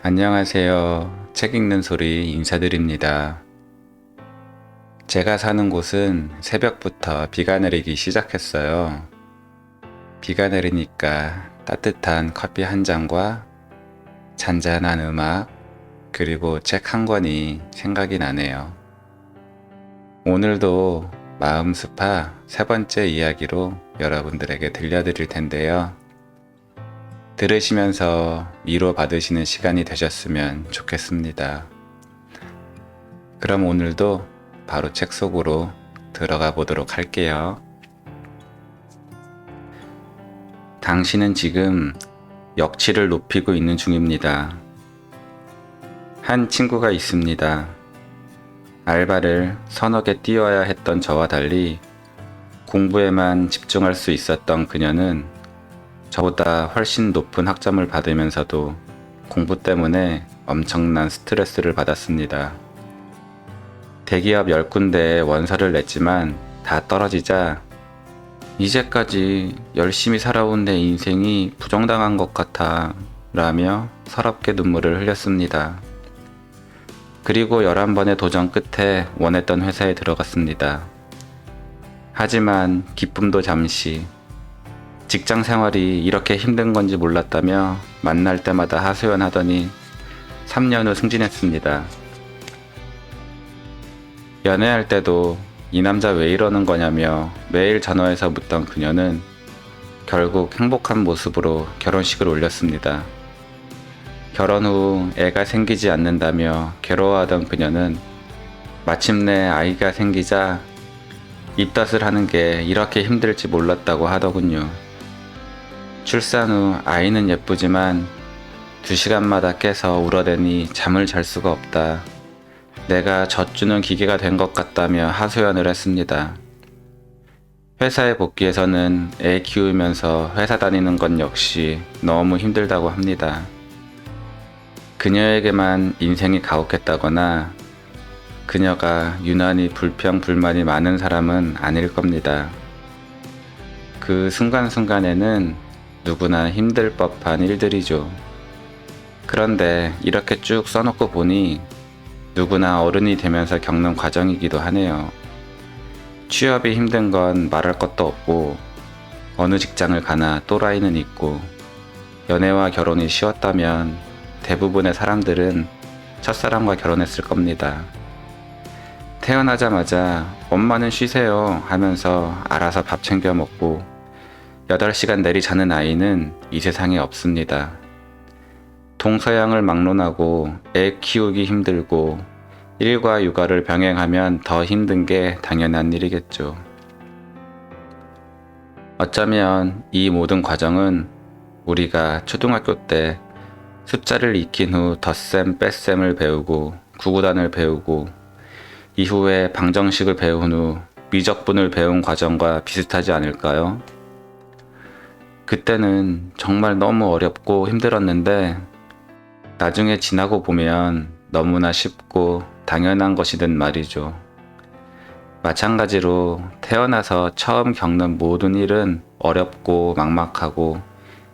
안녕하세요. 책 읽는 소리 인사드립니다. 제가 사는 곳은 새벽부터 비가 내리기 시작했어요. 비가 내리니까 따뜻한 커피 한 잔과 잔잔한 음악, 그리고 책 한 권이 생각이 나네요. 오늘도 마음 스파 세 번째 이야기로 여러분들에게 들려드릴 텐데요. 들으시면서 위로 받으시는 시간이 되셨으면 좋겠습니다. 그럼 오늘도 바로 책 속으로 들어가 보도록 할게요. 당신은 지금 역치를 높이고 있는 중입니다. 한 친구가 있습니다. 알바를 서너 개 뛰어야 했던 저와 달리 공부에만 집중할 수 있었던 그녀는 저보다 훨씬 높은 학점을 받으면서도 공부 때문에 엄청난 스트레스를 받았습니다. 대기업 10군데에 원서를 냈지만 다 떨어지자 이제까지 열심히 살아온 내 인생이 부정당한 것 같아 라며 서럽게 눈물을 흘렸습니다. 그리고 11번의 도전 끝에 원했던 회사에 들어갔습니다. 하지만 기쁨도 잠시 직장 생활이 이렇게 힘든 건지 몰랐다며 만날 때마다 하소연하더니 3년 후 승진했습니다. 연애할 때도 이 남자 왜 이러는 거냐며 매일 전화해서 묻던 그녀는 결국 행복한 모습으로 결혼식을 올렸습니다. 결혼 후 애가 생기지 않는다며 괴로워하던 그녀는 마침내 아이가 생기자 입덧을 하는 게 이렇게 힘들지 몰랐다고 하더군요. 출산 후 아이는 예쁘지만 두 시간마다 깨서 울어대니 잠을 잘 수가 없다. 내가 젖주는 기계가 된 것 같다며 하소연을 했습니다. 회사에 복귀해서는 애 키우면서 회사 다니는 건 역시 너무 힘들다고 합니다. 그녀에게만 인생이 가혹했다거나 그녀가 유난히 불평, 불만이 많은 사람은 아닐 겁니다. 그 순간순간에는 누구나 힘들 법한 일들이죠. 그런데 이렇게 쭉 써놓고 보니 누구나 어른이 되면서 겪는 과정이기도 하네요. 취업이 힘든 건 말할 것도 없고, 어느 직장을 가나 또라이는 있고, 연애와 결혼이 쉬웠다면 대부분의 사람들은 첫사랑과 결혼했을 겁니다. 태어나자마자 엄마는 쉬세요 하면서 알아서 밥 챙겨 먹고 8시간 내리 자는 아이는 이 세상에 없습니다. 동서양을 막론하고 애 키우기 힘들고 일과 육아를 병행하면 더 힘든 게 당연한 일이겠죠. 어쩌면 이 모든 과정은 우리가 초등학교 때 숫자를 익힌 후 덧셈, 뺄셈을 배우고 구구단을 배우고 이후에 방정식을 배운 후 미적분을 배운 과정과 비슷하지 않을까요? 그때는 정말 너무 어렵고 힘들었는데 나중에 지나고 보면 너무나 쉽고 당연한 것이든 말이죠. 마찬가지로 태어나서 처음 겪는 모든 일은 어렵고 막막하고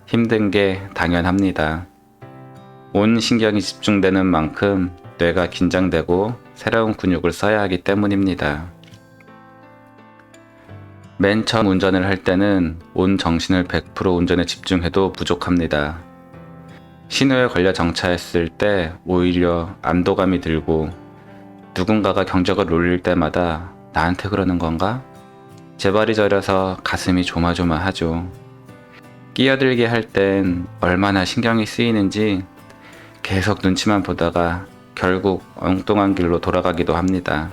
힘든 게 당연합니다. 온 신경이 집중되는 만큼 뇌가 긴장되고 새로운 근육을 써야 하기 때문입니다. 맨 처음 운전을 할 때는 온 정신을 100% 운전에 집중해도 부족합니다. 신호에 걸려 정차했을 때 오히려 안도감이 들고 누군가가 경적을 울릴 때마다 나한테 그러는 건가? 제 발이 저려서 가슴이 조마조마하죠. 끼어들게 할 땐 얼마나 신경이 쓰이는지 계속 눈치만 보다가 결국 엉뚱한 길로 돌아가기도 합니다.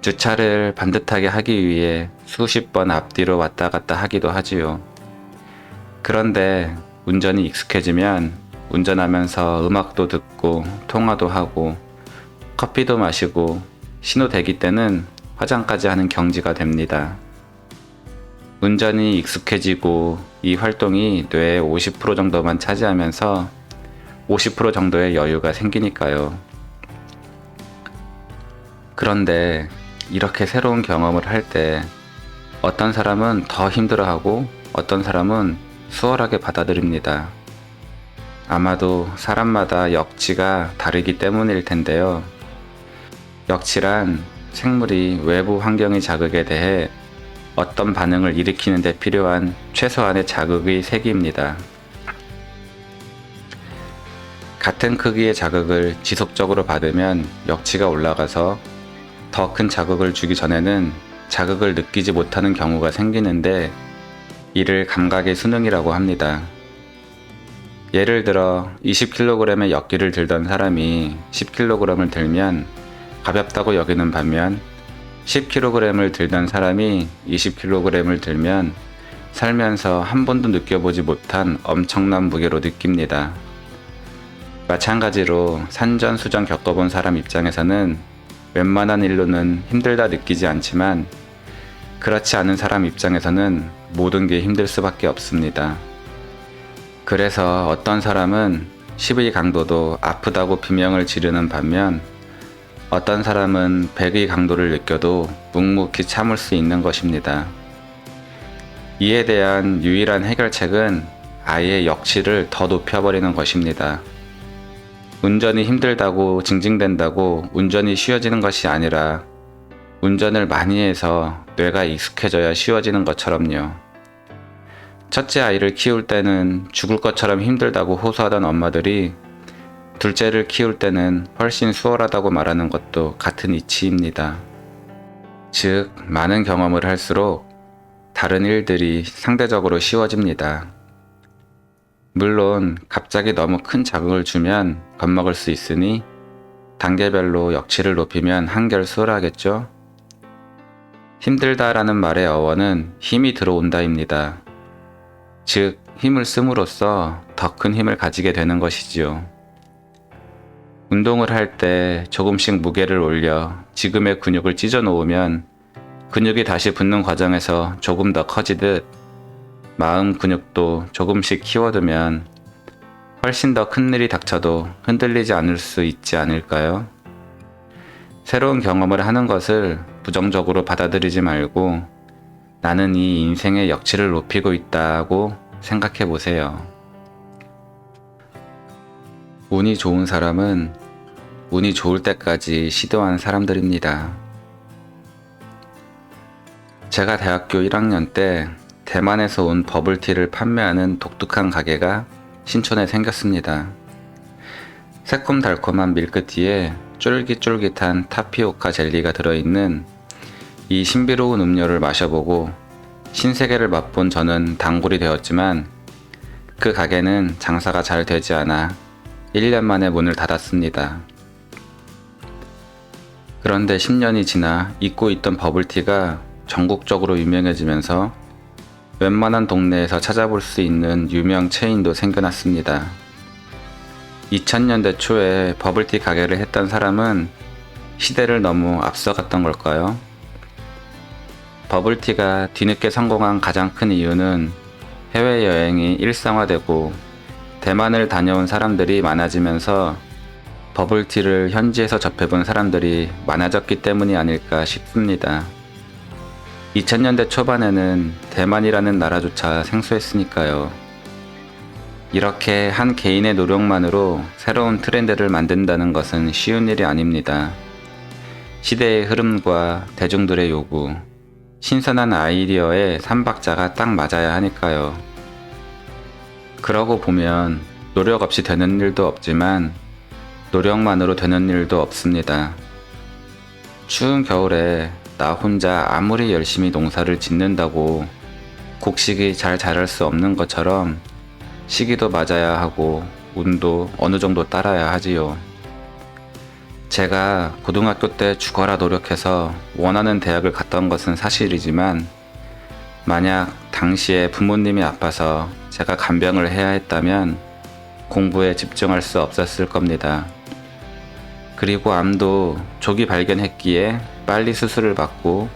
주차를 반듯하게 하기 위해 수십 번 앞뒤로 왔다 갔다 하기도 하지요. 그런데 운전이 익숙해지면 운전하면서 음악도 듣고 통화도 하고 커피도 마시고 신호 대기 때는 화장까지 하는 경지가 됩니다. 운전이 익숙해지고 이 활동이 뇌의 50% 정도만 차지하면서 50% 정도의 여유가 생기니까요. 그런데 이렇게 새로운 경험을 할 때 어떤 사람은 더 힘들어하고 어떤 사람은 수월하게 받아들입니다. 아마도 사람마다 역치가 다르기 때문일 텐데요. 역치란 생물이 외부 환경의 자극에 대해 어떤 반응을 일으키는 데 필요한 최소한의 자극의 세기입니다. 같은 크기의 자극을 지속적으로 받으면 역치가 올라가서 더 큰 자극을 주기 전에는 자극을 느끼지 못하는 경우가 생기는데 이를 감각의 수능이라고 합니다. 예를 들어 20kg의 역기를 들던 사람이 10kg을 들면 가볍다고 여기는 반면 10kg을 들던 사람이 20kg을 들면 살면서 한 번도 느껴보지 못한 엄청난 무게로 느낍니다. 마찬가지로 산전수전 겪어본 사람 입장에서는 웬만한 일로는 힘들다 느끼지 않지만 그렇지 않은 사람 입장에서는 모든 게 힘들 수밖에 없습니다. 그래서 어떤 사람은 10의 강도도 아프다고 비명을 지르는 반면 어떤 사람은 100의 강도를 느껴도 묵묵히 참을 수 있는 것입니다. 이에 대한 유일한 해결책은 아예 역치를 더 높여버리는 것입니다. 운전이 힘들다고 징징댄다고 운전이 쉬워지는 것이 아니라 운전을 많이 해서 뇌가 익숙해져야 쉬워지는 것처럼요. 첫째 아이를 키울 때는 죽을 것처럼 힘들다고 호소하던 엄마들이 둘째를 키울 때는 훨씬 수월하다고 말하는 것도 같은 이치입니다. 즉, 많은 경험을 할수록 다른 일들이 상대적으로 쉬워집니다. 물론 갑자기 너무 큰 자극을 주면 겁먹을 수 있으니 단계별로 역치를 높이면 한결 수월하겠죠? 힘들다라는 말의 어원은 힘이 들어온다입니다. 즉, 힘을 씀으로써 더 큰 힘을 가지게 되는 것이지요. 운동을 할 때 조금씩 무게를 올려 지금의 근육을 찢어 놓으면 근육이 다시 붙는 과정에서 조금 더 커지듯 마음 근육도 조금씩 키워두면 훨씬 더 큰 일이 닥쳐도 흔들리지 않을 수 있지 않을까요? 새로운 경험을 하는 것을 부정적으로 받아들이지 말고 나는 이 인생의 역치를 높이고 있다고 생각해 보세요. 운이 좋은 사람은 운이 좋을 때까지 시도한 사람들입니다. 제가 대학교 1학년 때 대만에서 온 버블티를 판매하는 독특한 가게가 신촌에 생겼습니다. 새콤달콤한 밀크티에 쫄깃쫄깃한 타피오카 젤리가 들어있는 이 신비로운 음료를 마셔보고 신세계를 맛본 저는 단골이 되었지만 그 가게는 장사가 잘 되지 않아 1년 만에 문을 닫았습니다. 그런데 10년이 지나 잊고 있던 버블티가 전국적으로 유명해지면서 웬만한 동네에서 찾아볼 수 있는 유명 체인도 생겨났습니다. 2000년대 초에 버블티 가게를 했던 사람은 시대를 너무 앞서갔던 걸까요? 버블티가 뒤늦게 성공한 가장 큰 이유는 해외여행이 일상화되고 대만을 다녀온 사람들이 많아지면서 버블티를 현지에서 접해본 사람들이 많아졌기 때문이 아닐까 싶습니다. 2000년대 초반에는 대만이라는 나라조차 생소했으니까요. 이렇게 한 개인의 노력만으로 새로운 트렌드를 만든다는 것은 쉬운 일이 아닙니다. 시대의 흐름과 대중들의 요구, 신선한 아이디어의 삼박자가 딱 맞아야 하니까요. 그러고 보면 노력 없이 되는 일도 없지만 노력만으로 되는 일도 없습니다. 추운 겨울에 나 혼자 아무리 열심히 농사를 짓는다고 곡식이 잘 자랄 수 없는 것처럼 시기도 맞아야 하고 운도 어느 정도 따라야 하지요. 제가 고등학교 때 죽어라 노력해서 원하는 대학을 갔던 것은 사실이지만 만약 당시에 부모님이 아파서 제가 간병을 해야 했다면 공부에 집중할 수 없었을 겁니다. 그리고 암도 조기 발견했기에 빨리 수술을 받고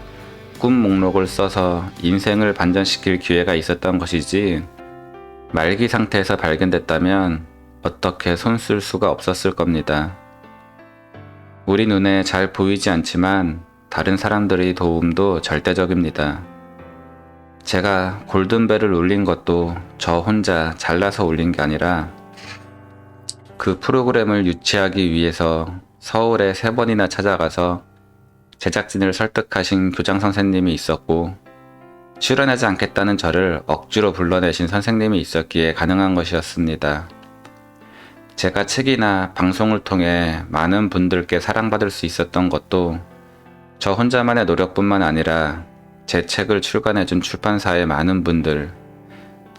꿈 목록을 써서 인생을 반전시킬 기회가 있었던 것이지 말기 상태에서 발견됐다면 어떻게 손쓸 수가 없었을 겁니다. 우리 눈에 잘 보이지 않지만 다른 사람들의 도움도 절대적입니다. 제가 골든벨을 울린 것도 저 혼자 잘나서 울린 게 아니라 그 프로그램을 유치하기 위해서 서울에 세 번이나 찾아가서 제작진을 설득하신 교장 선생님이 있었고 출연하지 않겠다는 저를 억지로 불러내신 선생님이 있었기에 가능한 것이었습니다. 제가 책이나 방송을 통해 많은 분들께 사랑받을 수 있었던 것도 저 혼자만의 노력뿐만 아니라 제 책을 출간해준 출판사의 많은 분들,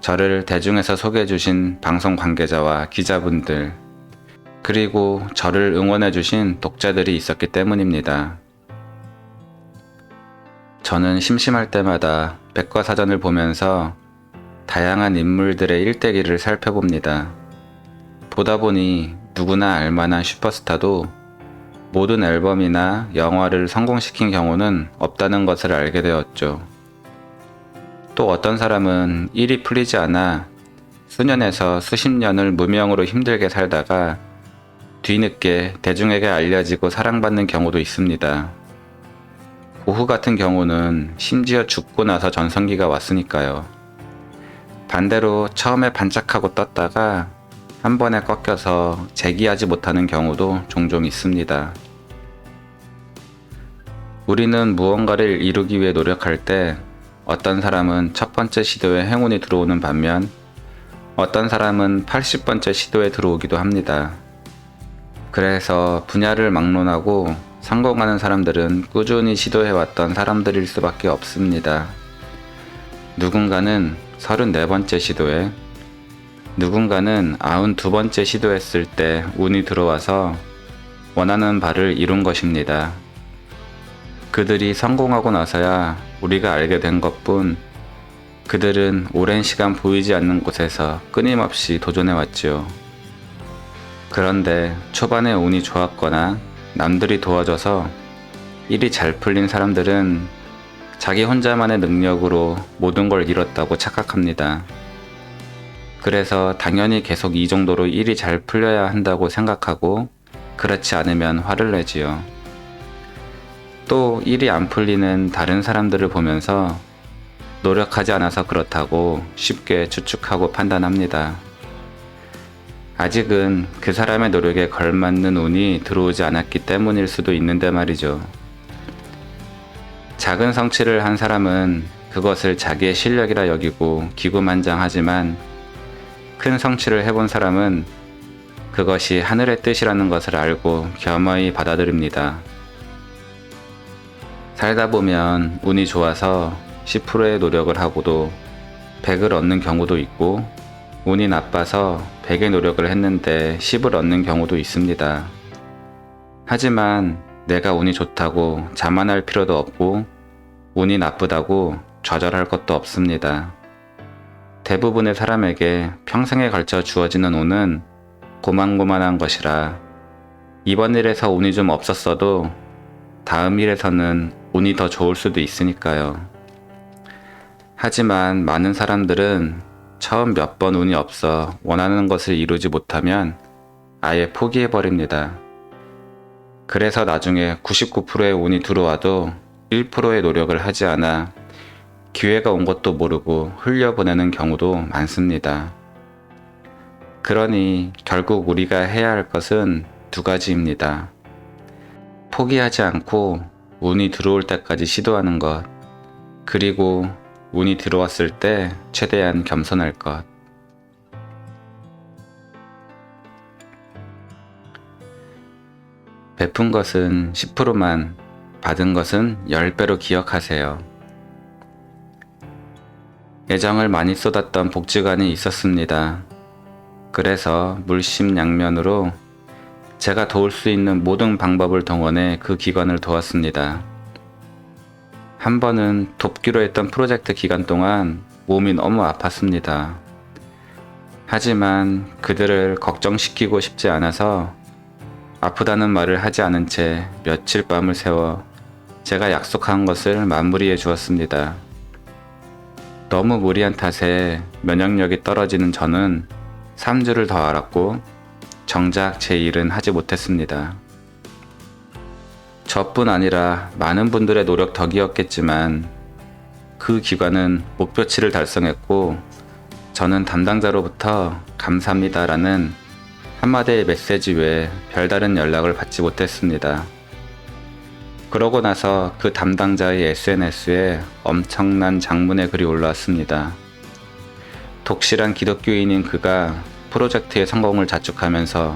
저를 대중에서 소개해주신 방송 관계자와 기자분들, 그리고 저를 응원해주신 독자들이 있었기 때문입니다. 저는 심심할 때마다 백과사전을 보면서 다양한 인물들의 일대기를 살펴봅니다. 보다 보니 누구나 알만한 슈퍼스타도 모든 앨범이나 영화를 성공시킨 경우는 없다는 것을 알게 되었죠. 또 어떤 사람은 일이 풀리지 않아 수년에서 수십 년을 무명으로 힘들게 살다가 뒤늦게 대중에게 알려지고 사랑받는 경우도 있습니다. 고흐 같은 경우는 심지어 죽고 나서 전성기가 왔으니까요. 반대로 처음에 반짝하고 떴다가 한 번에 꺾여서 재기하지 못하는 경우도 종종 있습니다. 우리는 무언가를 이루기 위해 노력할 때 어떤 사람은 첫 번째 시도에 행운이 들어오는 반면 어떤 사람은 80번째 시도에 들어오기도 합니다. 그래서 분야를 막론하고 성공하는 사람들은 꾸준히 시도해왔던 사람들일 수밖에 없습니다. 누군가는 34번째 시도에, 누군가는 92번째 시도했을 때 운이 들어와서 원하는 바를 이룬 것입니다. 그들이 성공하고 나서야 우리가 알게 된 것뿐 그들은 오랜 시간 보이지 않는 곳에서 끊임없이 도전해왔지요. 그런데 초반에 운이 좋았거나 남들이 도와줘서 일이 잘 풀린 사람들은 자기 혼자만의 능력으로 모든 걸 이뤘다고 착각합니다. 그래서 당연히 계속 이 정도로 일이 잘 풀려야 한다고 생각하고 그렇지 않으면 화를 내지요. 또 일이 안 풀리는 다른 사람들을 보면서 노력하지 않아서 그렇다고 쉽게 추측하고 판단합니다. 아직은 그 사람의 노력에 걸맞는 운이 들어오지 않았기 때문일 수도 있는데 말이죠. 작은 성취를 한 사람은 그것을 자기의 실력이라 여기고 기구만장하지만 큰 성취를 해본 사람은 그것이 하늘의 뜻이라는 것을 알고 겸허히 받아들입니다. 살다 보면 운이 좋아서 10%의 노력을 하고도 100을 얻는 경우도 있고 운이 나빠서 100의 노력을 했는데 10을 얻는 경우도 있습니다. 하지만 내가 운이 좋다고 자만할 필요도 없고 운이 나쁘다고 좌절할 것도 없습니다. 대부분의 사람에게 평생에 걸쳐 주어지는 운은 고만고만한 것이라 이번 일에서 운이 좀 없었어도 다음 일에서는 운이 더 좋을 수도 있으니까요. 하지만 많은 사람들은 처음 몇 번 운이 없어 원하는 것을 이루지 못하면 아예 포기해버립니다. 그래서 나중에 99%의 운이 들어와도 1%의 노력을 하지 않아 기회가 온 것도 모르고 흘려보내는 경우도 많습니다. 그러니 결국 우리가 해야 할 것은 두 가지입니다. 포기하지 않고 운이 들어올 때까지 시도하는 것, 그리고 운이 들어왔을 때 최대한 겸손할 것. 베푼 것은 10%만, 받은 것은 10배로 기억하세요. 애정을 많이 쏟았던 복지관이 있었습니다. 그래서 물심양면으로 제가 도울 수 있는 모든 방법을 동원해 그 기관을 도왔습니다. 한 번은 돕기로 했던 프로젝트 기간 동안 몸이 너무 아팠습니다. 하지만 그들을 걱정시키고 싶지 않아서 아프다는 말을 하지 않은 채 며칠 밤을 새워 제가 약속한 것을 마무리해 주었습니다. 너무 무리한 탓에 면역력이 떨어지는 저는 3주를 더 알았고 정작 제 일은 하지 못했습니다. 저뿐 아니라 많은 분들의 노력 덕이었겠지만 그 기관은 목표치를 달성했고 저는 담당자로부터 감사합니다라는 한마디의 메시지 외에 별다른 연락을 받지 못했습니다. 그러고 나서 그 담당자의 SNS에 엄청난 장문의 글이 올라왔습니다. 독실한 기독교인인 그가 프로젝트의 성공을 자축하면서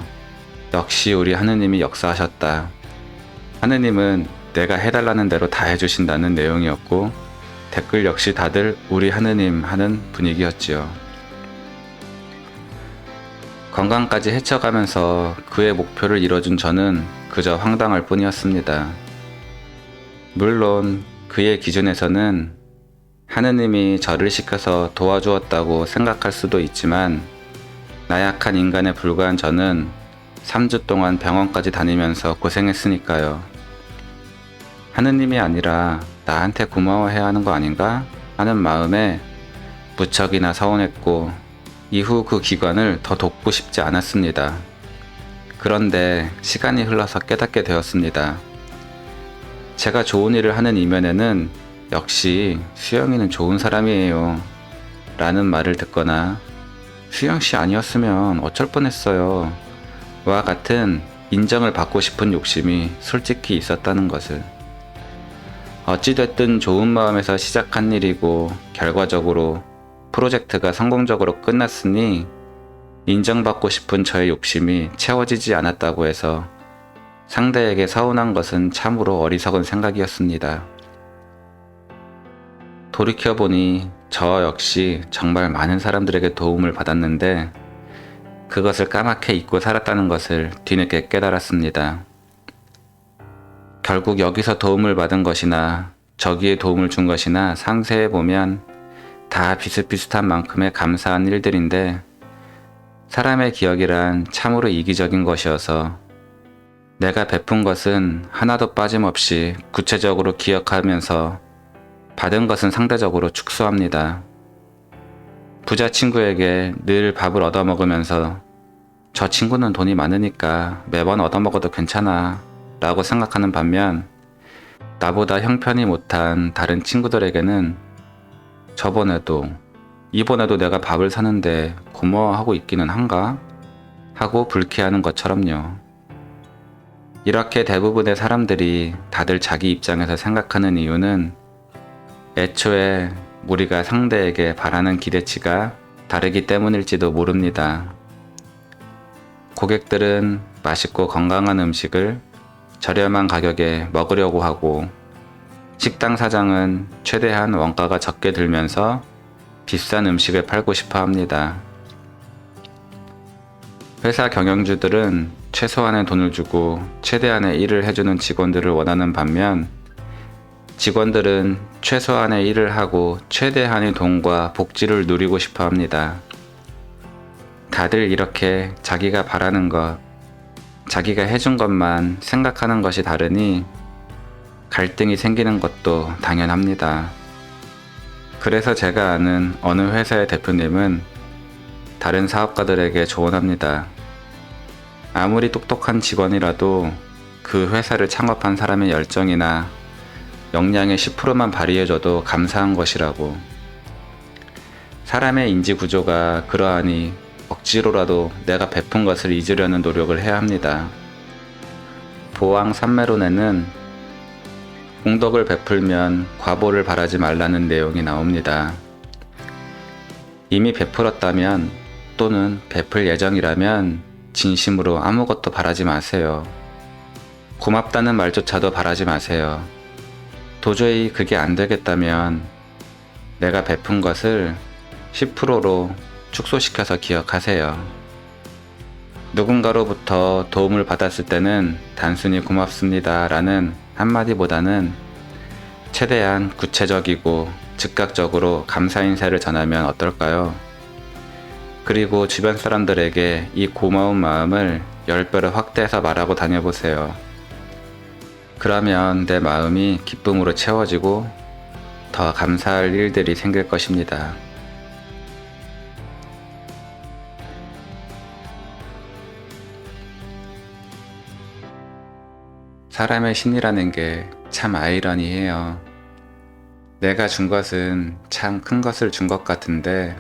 역시 우리 하느님이 역사하셨다. 하느님은 내가 해달라는 대로 다 해주신다는 내용이었고 댓글 역시 다들 우리 하느님 하는 분위기였지요. 건강까지 헤쳐가면서 그의 목표를 이뤄준 저는 그저 황당할 뿐이었습니다. 물론 그의 기준에서는 하느님이 저를 시켜서 도와주었다고 생각할 수도 있지만 나약한 인간에 불과한 저는 3주 동안 병원까지 다니면서 고생했으니까요. 하느님이 아니라 나한테 고마워해야 하는 거 아닌가 하는 마음에 무척이나 서운했고 이후 그 기관을 더 돕고 싶지 않았습니다. 그런데 시간이 흘러서 깨닫게 되었습니다. 제가 좋은 일을 하는 이면에는 역시 수영이는 좋은 사람이에요. 라는 말을 듣거나 수영 씨 아니었으면 어쩔 뻔했어요. 와 같은 인정을 받고 싶은 욕심이 솔직히 있었다는 것을. 어찌됐든 좋은 마음에서 시작한 일이고 결과적으로 프로젝트가 성공적으로 끝났으니 인정받고 싶은 저의 욕심이 채워지지 않았다고 해서 상대에게 서운한 것은 참으로 어리석은 생각이었습니다. 돌이켜보니 저 역시 정말 많은 사람들에게 도움을 받았는데 그것을 까맣게 잊고 살았다는 것을 뒤늦게 깨달았습니다. 결국 여기서 도움을 받은 것이나 저기에 도움을 준 것이나 상세해 보면 다 비슷비슷한 만큼의 감사한 일들인데 사람의 기억이란 참으로 이기적인 것이어서 내가 베푼 것은 하나도 빠짐없이 구체적으로 기억하면서 받은 것은 상대적으로 축소합니다. 부자 친구에게 늘 밥을 얻어먹으면서 저 친구는 돈이 많으니까 매번 얻어먹어도 괜찮아 라고 생각하는 반면 나보다 형편이 못한 다른 친구들에게는 저번에도 이번에도 내가 밥을 사는데 고마워하고 있기는 한가? 하고 불쾌하는 것처럼요. 이렇게 대부분의 사람들이 다들 자기 입장에서 생각하는 이유는 애초에 우리가 상대에게 바라는 기대치가 다르기 때문일지도 모릅니다. 고객들은 맛있고 건강한 음식을 저렴한 가격에 먹으려고 하고 식당 사장은 최대한 원가가 적게 들면서 비싼 음식을 팔고 싶어 합니다. 회사 경영주들은 최소한의 돈을 주고 최대한의 일을 해주는 직원들을 원하는 반면 직원들은 최소한의 일을 하고 최대한의 돈과 복지를 누리고 싶어 합니다. 다들 이렇게 자기가 바라는 것, 자기가 해준 것만 생각하는 것이 다르니 갈등이 생기는 것도 당연합니다. 그래서 제가 아는 어느 회사의 대표님은 다른 사업가들에게 조언합니다. 아무리 똑똑한 직원이라도 그 회사를 창업한 사람의 열정이나 역량의 10%만 발휘해줘도 감사한 것이라고. 사람의 인지 구조가 그러하니 억지로라도 내가 베푼 것을 잊으려는 노력을 해야 합니다. 보왕 삼매론에는 공덕을 베풀면 과보를 바라지 말라는 내용이 나옵니다. 이미 베풀었다면 또는 베풀 예정이라면 진심으로 아무것도 바라지 마세요. 고맙다는 말조차도 바라지 마세요. 도저히 그게 안 되겠다면 내가 베푼 것을 10%로 축소시켜서 기억하세요. 누군가로부터 도움을 받았을 때는 단순히 고맙습니다 라는 한마디보다는 최대한 구체적이고 즉각적으로 감사 인사를 전하면 어떨까요? 그리고 주변 사람들에게 이 고마운 마음을 10배로 확대해서 말하고 다녀보세요. 그러면 내 마음이 기쁨으로 채워지고 더 감사할 일들이 생길 것입니다. 사람의 심리라는 게 참 아이러니해요. 내가 준 것은 참 큰 것을 준 것 같은데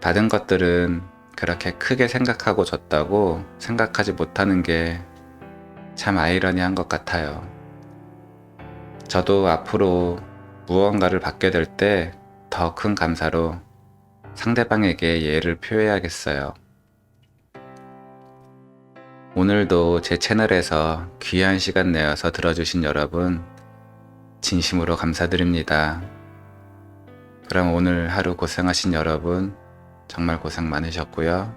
받은 것들은 그렇게 크게 생각하고 줬다고 생각하지 못하는 게 참 아이러니한 것 같아요. 저도 앞으로 무언가를 받게 될 때 더 큰 감사로 상대방에게 예를 표해야겠어요. 오늘도 제 채널에서 귀한 시간 내어서 들어주신 여러분, 진심으로 감사드립니다. 그럼 오늘 하루 고생하신 여러분, 정말 고생 많으셨고요.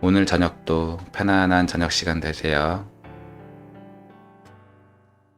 오늘 저녁도 편안한 저녁 시간 되세요.